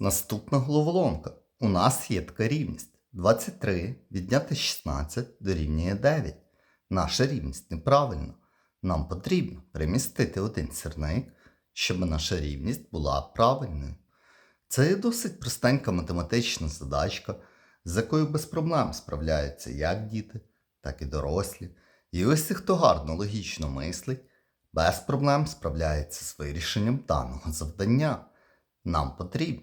Наступна головоломка. У нас є така рівність. 23 відняти 16 дорівнює 9. Наша рівність неправильна. Нам потрібно перемістити один сірник, щоб наша рівність була правильною. Це є досить простенька математична задачка, з якою без проблем справляються як діти, так і дорослі. І ось хто гарно логічно мислить, без проблем справляється з вирішенням даного завдання. Нам потрібно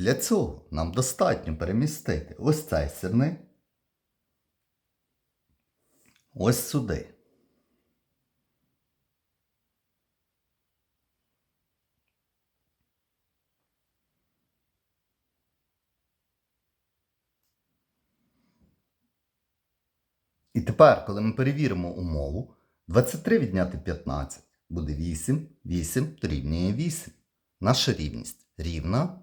Для цього нам достатньо перемістити ось цей сірник ось сюди. І тепер, коли ми перевіримо умову, 23 відняти 15 буде 8, 8 дорівнює 8. Наша рівність рівна,